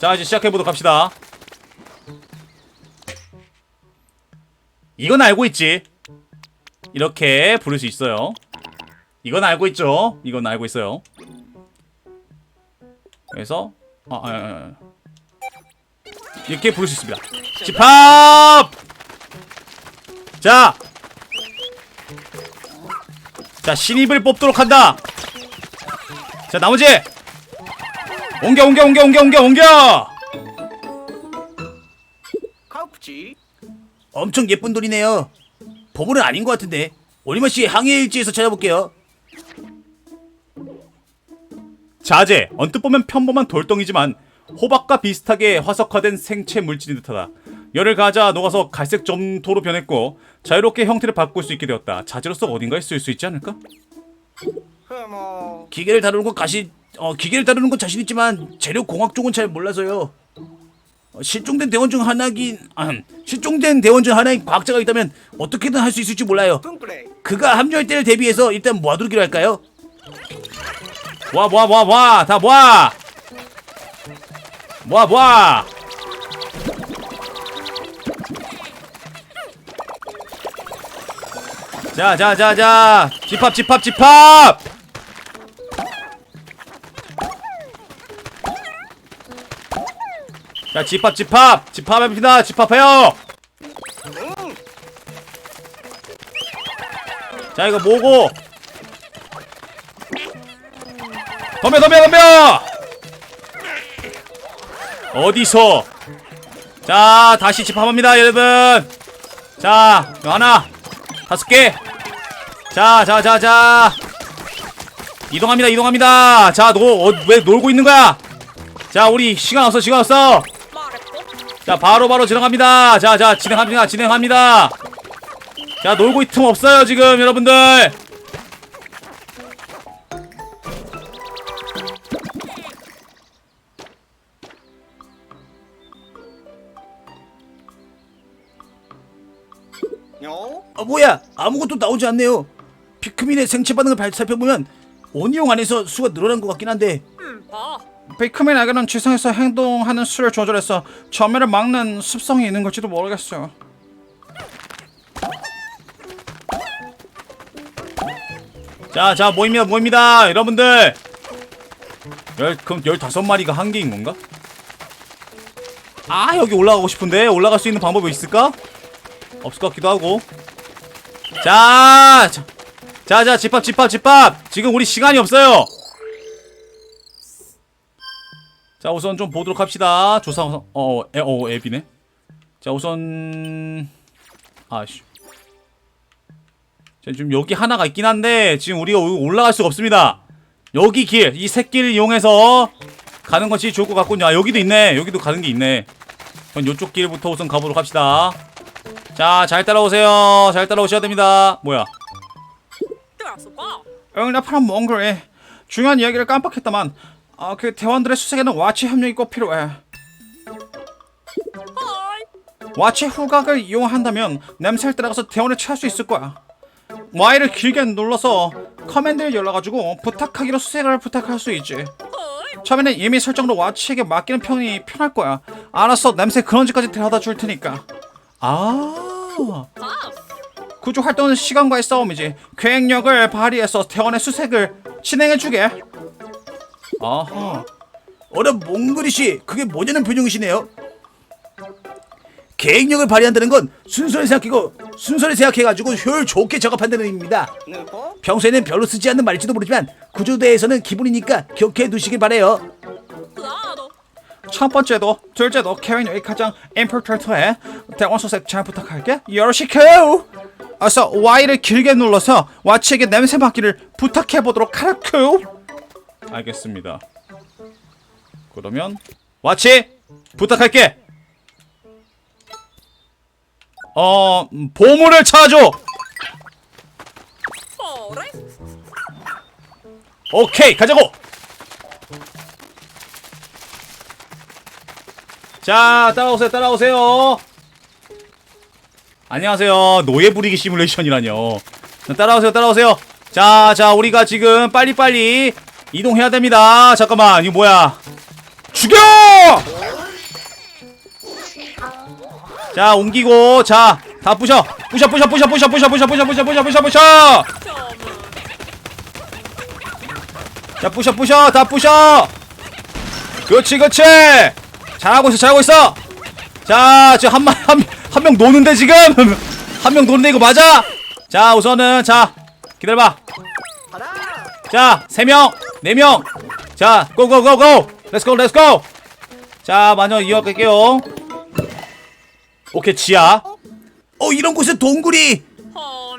자 이제 시작해보도록 합시다. 이건 알고 있지. 이렇게 부를 수 있어요. 이건 알고 있죠. 이건 알고 있어요. 그래서 아, 아, 아, 아. 이렇게 부를 수 있습니다. 집합! 자! 자, 신입을 뽑도록 한다. 자, 나머지 옮겨, 옮겨, 옮겨, 옮겨, 옮겨, 옮겨. 카우프지 엄청 예쁜 돌이네요. 보물은 아닌 것 같은데. 오리마 씨 항해 일지에서 찾아볼게요. 자재, 언뜻 보면 평범한 돌덩이지만 호박과 비슷하게 화석화된 생체 물질인 듯하다. 열을 가하자 녹아서 갈색 점토로 변했고 자유롭게 형태를 바꿀 수 있게 되었다. 자재로서 어딘가에 쓸 수 있지 않을까? 기계를 다루는 건 가시 어 기계를 다루는 건 자신 있지만 재료 공학 쪽은 잘 몰라서요. 어, 실종된 대원 중 하나긴 아, 실종된 대원 중 하나인 과학자가 있다면 어떻게든 할 수 있을지 몰라요. 그가 합류할 때를 대비해서 일단 모아두기로 할까요? 모아, 모아, 모아, 모아, 다 모아. 모아, 모아. 자, 자, 자, 자. 집합, 집합, 집합. 자, 집합, 집합, 집합합니다. 집합해요. 자, 이거 뭐고? 덤벼, 덤벼, 덤벼. 어디서? 자, 다시 집합합니다, 여러분. 자, 하나, 다섯 개. 자, 자, 자, 자. 이동합니다, 이동합니다. 자, 너, 어, 왜 놀고 있는 거야? 자, 우리 시간 없어, 시간 없어. 자, 바로, 바로 지나갑니다. 자, 자, 진행합니다, 진행합니다. 자, 놀고 있틈 없어요, 지금, 여러분들. 요아 뭐야 아무것도 나오지 않네요. 피크민의 생체 반응을 발- 살펴보면 오니용 안에서 수가 늘어난 것 같긴 한데 베이크맨 에게는 지상에서 행동하는 수를 조절해서 전멸을 막는 습성이 있는 걸지도 모르겠어요. 자, 자, 모입니다, 모입니다. 여러분들. 열, 그럼 15마리가 한 개인 건가? 아, 여기 올라가고 싶은데? 올라갈 수 있는 방법이 있을까? 없을 것 같기도 하고. 자, 자, 자, 자, 집합, 집합, 집합. 지금 우리 시간이 없어요. 자, 우선 좀 보도록 합시다. 조사, 어, 에, 어, 앱이네. 자, 우선, 아씨. 자, 지금 여기 하나가 있긴 한데 지금 우리가 올라갈 수가 없습니다. 여기 길, 이 새길을 이용해서 가는 것이 좋을 것 같군요. 아, 여기도 있네. 여기도 가는 게 있네. 그럼 이쪽 길부터 우선 가보도록 합시다. 자, 잘 따라오세요. 잘 따라오셔야 됩니다. 뭐야? 응답하는 몽골이 중요한 이야기를 깜빡했다만 아, 그 대원들의 수색에는 와치 협력이 꼭 필요해. 와치 후각을 이용한다면 냄새를 따라가서 대원을 취할 수 있을 거야. Y를 길게 눌러서 커맨드를 열어가지고 부탁하기로 수색을 부탁할 수 있지. 처음에는 이미 설정으로 와치에게 맡기는 편이 편할 거야. 알았어, 냄새 그런지까지 데려다 줄 테니까. 아. 구조 활동은 시간과의 싸움이지. 계획력을 발휘해서 대원의 수색을 진행해주게. 아하. 어라 몽그리 씨 그게 뭐냐는 표정이시네요. 계획력을 발휘한다는 건 순서를 생각하고 순서를 생각해가지고 효율 좋게 작업한다는 의미입니다. 느보 평소에는 별로 쓰지 않는 말일지도 모르지만 구조대에서는 기본이니까 기억해 두시길 바래요. 첫 번째도 둘째도 계획력이 가장 임포턴트해. 대원 수색 잘 부탁할게. 요러시켜요. 어서 Y를 길게 눌러서 와치에게 냄새 맡기를 부탁해 보도록 하라쿠. 알겠습니다. 그러면 와치 부탁할게. 어 음, 보물을 찾아줘. 오케이 가자고. 자 따라오세요 따라오세요. 안녕하세요 노예 부리기 시뮬레이션이라뇨. 따라오세요 따라오세요. 자 자 우리가 지금 빨리빨리 이동해야 됩니다. 잠깐만 이거 뭐야? 죽여! 자 옮기고 자 다 부셔 부셔 부셔 부셔 부셔 부셔 부셔 부셔 부셔 부셔 부셔 부셔 자 부셔 부셔 다 부셔 그렇지 그렇지 잘하고 있어 잘하고 있어 자 지금 한명한 명 노는데 지금 한 명 노는데 이거 맞아 자 우선은 자 기다려봐 자, 세 명, 네 명. 자, 고고고고. 렛츠고, 렛츠고. 자, 마녀 이어갈게요. 오케이, 지하. 어 이런 곳에 동굴이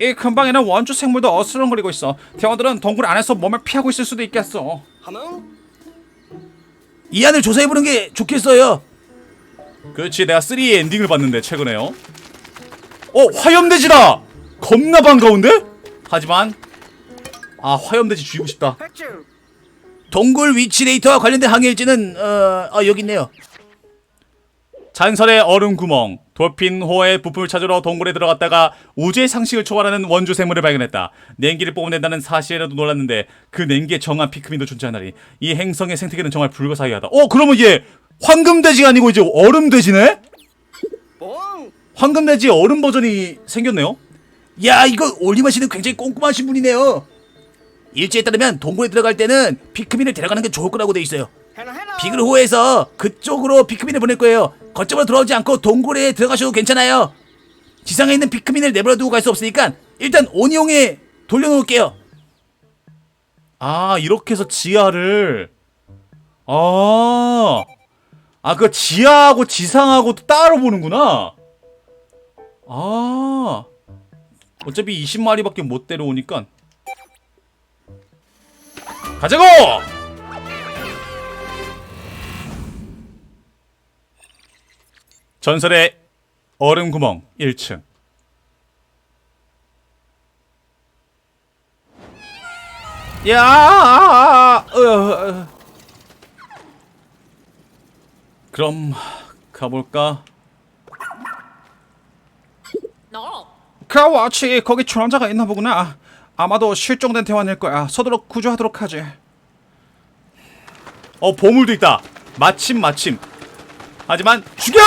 이 근방에는 원주 생물도 어스렁거리고 있어. 대원들은 동굴 안에서 몸을 피하고 있을 수도 있겠어. 이 안을 조사해보는 게 좋겠어요. 그렇지, 내가 3 엔딩을 봤는데 최근에요. 어, 화염돼지다. 겁나 반가운데? 하지만 아, 화염돼지 죽이고 싶다. 동굴 위치 데이터와 관련된 항해일지는 어, 어 여기 있네요. 잔설의 얼음 구멍. 돌핀호의 부품을 찾으러 동굴에 들어갔다가 우주의 상식을 초월하는 원주 생물을 발견했다. 냉기를 뿜어낸다는 사실에도 놀랐는데 그 냉기에 정한 피크민도 존재하나니 이 행성의 생태계는 정말 불가사의하다. 어, 그러면 얘 황금돼지가 아니고 이제 얼음돼지네? 황금돼지 얼음 버전이 생겼네요. 야 이거 올리마 씨는 굉장히 꼼꼼하신 분이네요. 일지에 따르면 동굴에 들어갈 때는 피크민을 데려가는 게 좋을 거라고 돼 있어요. 비글호에서 그쪽으로 피크민을 보낼 거예요. 거점으로 돌아오지 않고 동굴에 들어가셔도 괜찮아요. 지상에 있는 피크민을 내버려 두고 갈 수 없으니까 일단 온이용에 돌려놓을게요. 아, 이렇게 해서 지하를 아. 아, 그 지하하고 지상하고 또 따로 보는구나. 아. 어차피 20마리밖에 못 데려오니까 가자고! 전설의 얼음 구멍 1층 야! 그럼 가볼까? 크라워치 거기 출원자가 있나 보구나. 아마도 실종된 대원일 거야. 서둘러 구조하도록 하지. 어 보물도 있다. 마침 마침. 하지만 죽여!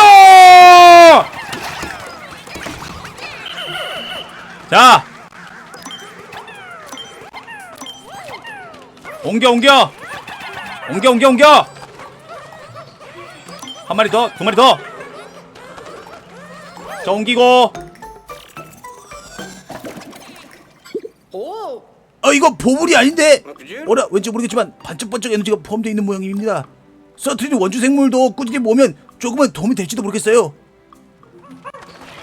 자, 옮겨 옮겨, 옮겨 옮겨 옮겨. 한 마리 더, 두 마리 더. 자 옮기고. 아 이거 보물이 아닌데 어라 왠지 모르겠지만 반짝반짝 에너지가 포함되어 있는 모양입니다 서트리는 원주 생물도 꾸준히 모으면 조금은 도움이 될지도 모르겠어요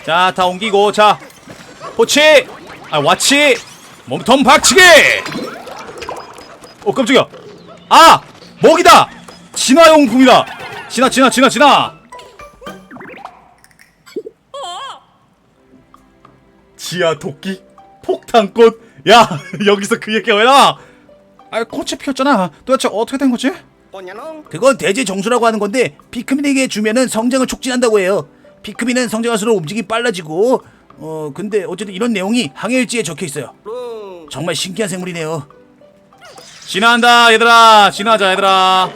자, 다 옮기고, 자, 포치! 아, 와치! 몸통 박치기! 어, 깜짝이야. 아! 먹이다! 진화용품이다! 진화, 진화, 진화, 진화! 지하 도끼? 폭탄꽃? 야, 여기서 그 얘기가 왜 나와? 아, 꽃이 피었잖아. 도대체 어떻게 된 거지? 그건 대제 정수라고 하는 건데 피크민에게 주면은 성장을 촉진한다고 해요 피크민은 성장할수록 움직임이 빨라지고 어 근데 어쨌든 이런 내용이 항해일지에 적혀 있어요 정말 신기한 생물이네요 진화한다, 얘들아! 진화하자, 얘들아!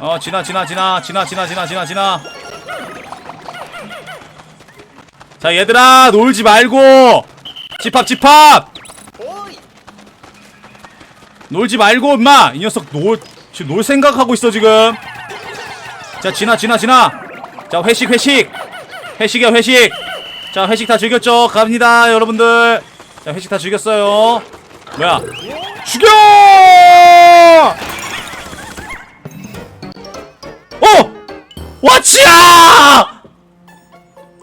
어, 진화, 진화, 진화, 진화, 진화, 진화, 진화, 진화. 자, 얘들아, 놀지 말고! 집합, 집합! 놀지 말고, 임마! 이 녀석 놀, 지금 놀 생각하고 있어, 지금. 자, 진화, 진화, 진화! 자, 회식, 회식! 회식이야, 회식! 자, 회식 다 즐겼죠? 갑니다, 여러분들! 자, 회식 다 즐겼어요. 뭐야? 죽여! 어! 와치야!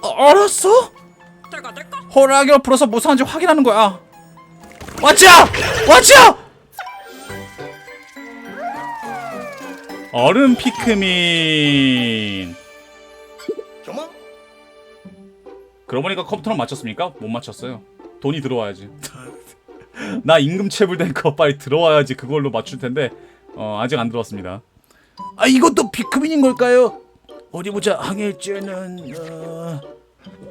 어, 알았어? 호랑이를 불어서 무사한지 확인하는 거야. 와치야! 와치야! 얼음 피크민. 그러고 보니까 컴퓨터는 맞췄습니까? 못 맞췄어요. 돈이 들어와야지. 나 임금 체불된 거 빨리 들어와야지 그걸로 맞출 텐데 어, 아직 안 들어왔습니다. 아 이것도 피크민인 걸까요? 어디 보자 항해일지에는 어...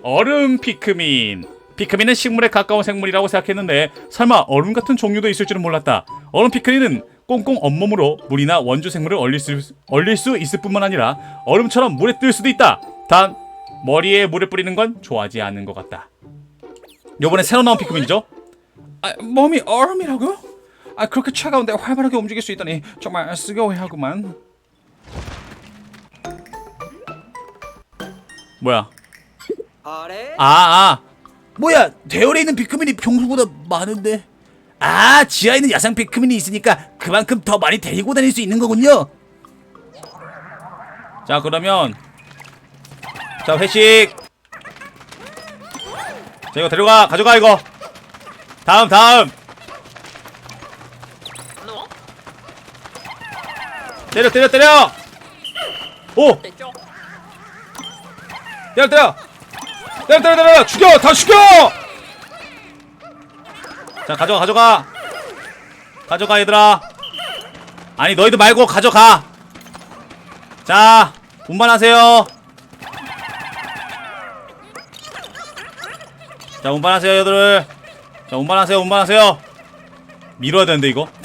얼음 피크민. 피크민은 식물에 가까운 생물이라고 생각했는데 설마 얼음 같은 종류도 있을 줄은 몰랐다. 얼음 피크민은 꽁꽁 온몸으로 물이나 원주 생물을 얼릴 수, 얼릴 수 있을 뿐만 아니라 얼음처럼 물에 뜰 수도 있다. 단 머리에 물을 뿌리는 건 좋아하지 않는 것 같다. 요번에 새로 나온 피크민이죠? 아, 몸이 얼음이라고? 아 그렇게 차가운데 활발하게 움직일 수 있다니 정말 쓰고해하구만. 뭐야? 아, 아. 뭐야 대열에 있는 피크민이 평소보다 많은데 아 지하에 있는 야생 피크민이 있으니까 그만큼 더 많이 데리고 다닐 수 있는 거군요 자, 그러면 자, 회식. 자, 이거 데려가. 가져가 이거. 다음, 다음. 때려, 때려, 때려. 오! 때려, 때려. 때려, 때려, 때려. 죽여! 다 죽여! 자, 가져가, 가져가. 가져가, 얘들아. 아니, 너희들 말고 가져가. 자, 운반하세요. 자, 운반하세요, 얘들. 자, 운반하세요, 운반하세요. 밀어야 되는데, 이거.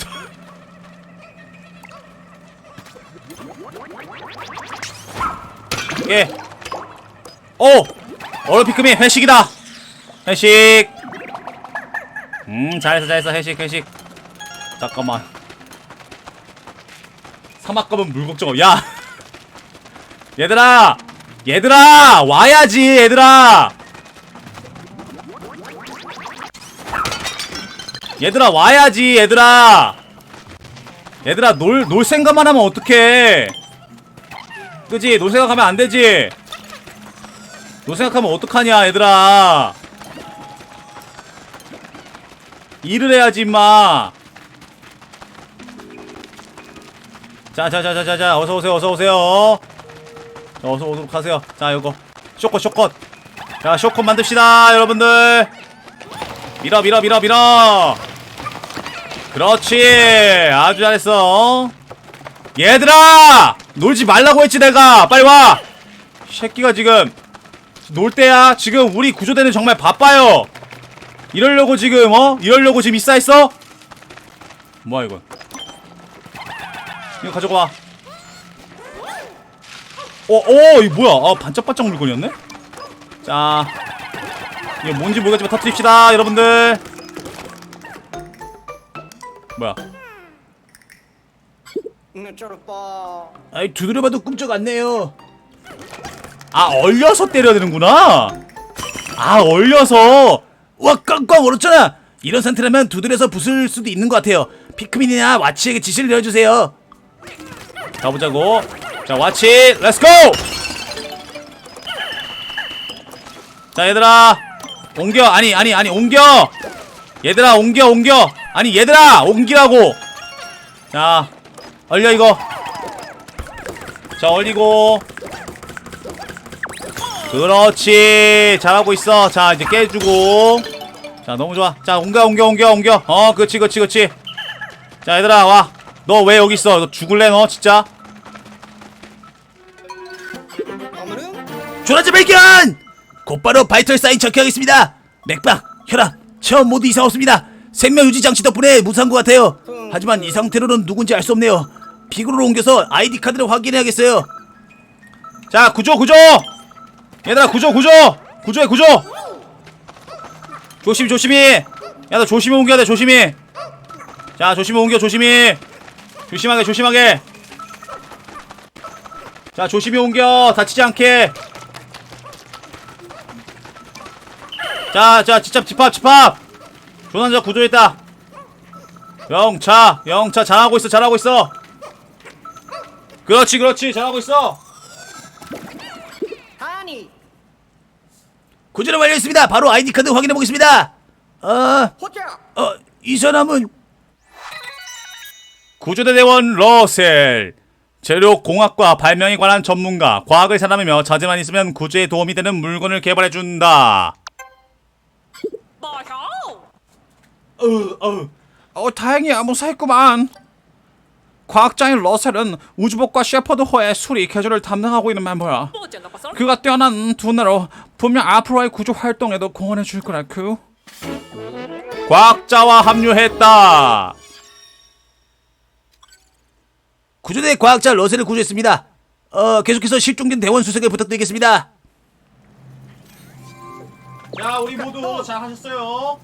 예. 오! 얼어 피크미 회식이다! 회식! 음, 잘했어, 잘했어. 회식, 회식. 잠깐만. 사막검은 물걱정. 야! 얘들아! 얘들아! 와야지, 얘들아! 얘들아, 와야지, 얘들아! 얘들아, 놀, 놀 생각만 하면 어떡해! 그지? 놀 생각하면 안 되지? 놀 생각하면 어떡하냐, 얘들아! 일을 해야지, 임마! 자, 자, 자, 자, 자, 자, 어서 오세요, 어서 오세요. 자, 어서 오도록 하세요. 자, 요거 쇼컷, 쇼컷. 자, 쇼컷 만듭시다, 여러분들. 밀어, 밀어, 밀어, 밀어. 그렇지. 아주 잘했어. 얘들아! 놀지 말라고 했지, 내가. 빨리 와. 이 새끼가 지금 놀 때야. 지금 우리 구조대는 정말 바빠요. 이럴려고 지금 어? 이럴려고 지금 이싸했어? 뭐야 이건? 이거 가져가. 어어 이거 뭐야? 아 반짝반짝 물건이었네? 자 이게 뭔지 모르겠지만 터트립시다 여러분들. 뭐야? 아이 두드려봐도 꿈쩍 안 내요. 아 얼려서 때려야 되는구나. 아 얼려서. 와 꽝꽝 얼었잖아 이런 상태라면 두드려서 부술 수도 있는 것 같아요 피크민이나 와치에게 지시를 내려주세요 가보자고. 자, 와치, 렛츠고! 자, 얘들아. 옮겨. 아니, 아니, 아니, 옮겨. 얘들아, 옮겨, 옮겨. 아니, 얘들아, 옮기라고. 자, 얼려, 이거. 자, 얼리고. 그렇지. 잘하고 있어. 자 이제 깨주고. 자 너무 좋아. 자 옮겨 옮겨 옮겨 옮겨. 어 그치 그치 그치 자 얘들아 와 너 왜 여기 있어? 너 죽을래 너 진짜? 조라지 발견! 곧바로 바이털 사인 적혀야겠습니다. 맥박, 혈압, 체온 모두 이상 없습니다. 생명 유지 장치 덕분에 무사한 것 같아요. 하지만 이 상태로는 누군지 알 수 없네요. 피구로 옮겨서 아이디 카드를 확인해야겠어요. 자 구조 구조! 얘들아 구조 구조! 구조해 구조! 조심 조심히! 야너 조심히 옮겨야 돼 조심히! 자 조심히 옮겨 조심히! 조심하게 조심하게! 자 조심히 옮겨! 다치지 않게! 자자 집합 집합 집합! 조난자 구조했다! 영차 영차 잘하고 있어 잘하고 있어! 그렇지 그렇지 잘하고 있어 하니 고전 완료했습니다. 바로 아이디 카드 확인해 보겠습니다. 아, 어, 호자 어, 이 사람은 구조대 대원 러셀 재료 공학과 발명에 관한 전문가 과학을 사람이며 자제만 있으면 구조에 도움이 되는 물건을 개발해 준다. 맞아 어, 어, 어, 다행히 아무 사했구만. 과학자인 러셀은 우주복과 셰퍼드 호의 수리 개조를 담당하고 있는 멤버야. 그가 뛰어난 두뇌로 분명 앞으로의 구조 활동에도 공헌해 줄 거라 그. 과학자와 합류했다 구조대 과학자 러셀을 구조했습니다. 어, 계속해서 실종된 대원 수색을 부탁드리겠습니다. 자 우리 모두 잘 하셨어요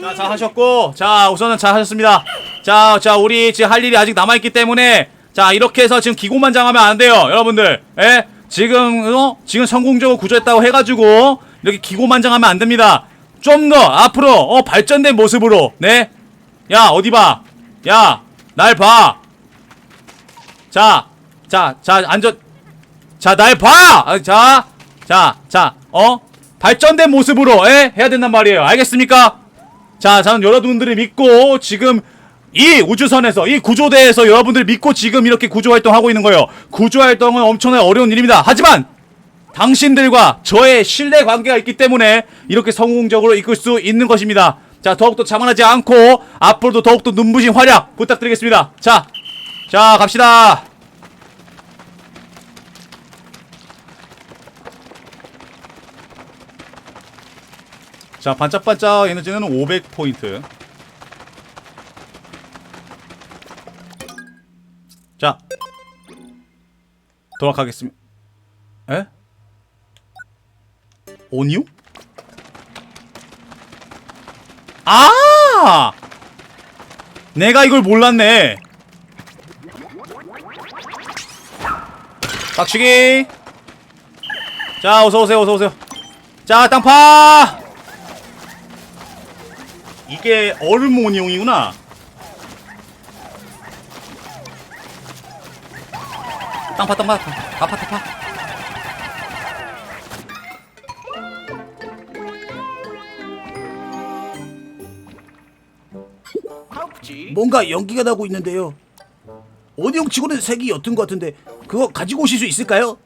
자, 잘 하셨고, 자, 우선은 잘 하셨습니다. 자, 자, 우리 지금 할 일이 아직 남아있기 때문에, 자, 이렇게 해서 지금 기고만 장하면 안 돼요, 여러분들. 예? 지금, 어? 지금 성공적으로 구조했다고 해가지고, 이렇게 기고만장하면 안 됩니다. 좀 더, 앞으로, 어, 발전된 모습으로, 네? 야, 어디 봐. 야, 날 봐. 자, 자, 자, 앉아. 자, 날 봐! 아, 자, 자, 자, 어? 발전된 모습으로, 예? 해야 된단 말이에요. 알겠습니까? 자, 저는 여러분들을 믿고 지금 이 우주선에서 이 구조대에서 여러분들 믿고 지금 이렇게 구조 활동하고 있는 거예요. 구조 활동은 엄청나게 어려운 일입니다. 하지만 당신들과 저의 신뢰 관계가 있기 때문에 이렇게 성공적으로 이끌 수 있는 것입니다. 자, 더욱더 자만하지 않고 앞으로도 더욱더 눈부신 활약 부탁드리겠습니다. 자, 자, 갑시다. 자, 반짝반짝 에너지는 500포인트. 자, 돌아가겠습니다. 에? 오니오? 아! 내가 이걸 몰랐네. 빡치기. 자, 어서 오세요, 어서 오세요. 자, 땅파! 이게 얼음 오니용이구나. 땅파 땅파 타파. 아프지 뭔가 연기가 나고 있는데요. 오디용 치고는 색이 옅은 것 같은데 그거 가지고 오실 수 있을까요?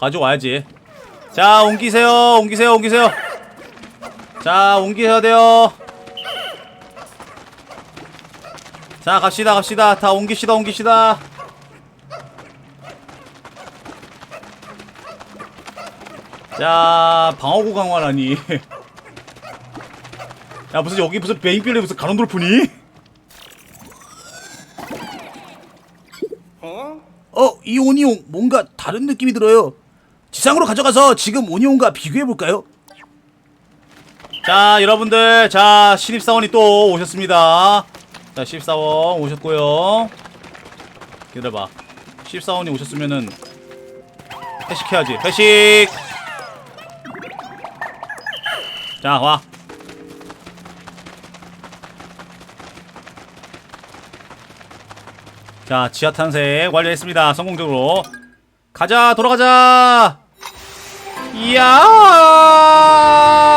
가져와야지. 자, 옮기세요, 옮기세요, 옮기세요. 자, 옮기셔야 돼요. 자, 갑시다, 갑시다. 다 옮기시다, 옮기시다. 자, 방어구 강화라니. 야, 무슨 여기 무슨 베인필에 무슨 가론돌프니? 어? 어, 이 오니용 뭔가 다른 느낌이 들어요. 지상으로 가져가서 지금 오니용과 비교해 볼까요? 자, 여러분들, 자, 신입사원이 또 오셨습니다. 자, 신입사원 오셨고요. 기다려봐. 신입사원이 오셨으면은 회식해야지. 회식. 자, 와. 자, 지하 탄색 완료했습니다. 성공적으로. 가자, 돌아가자. 이야!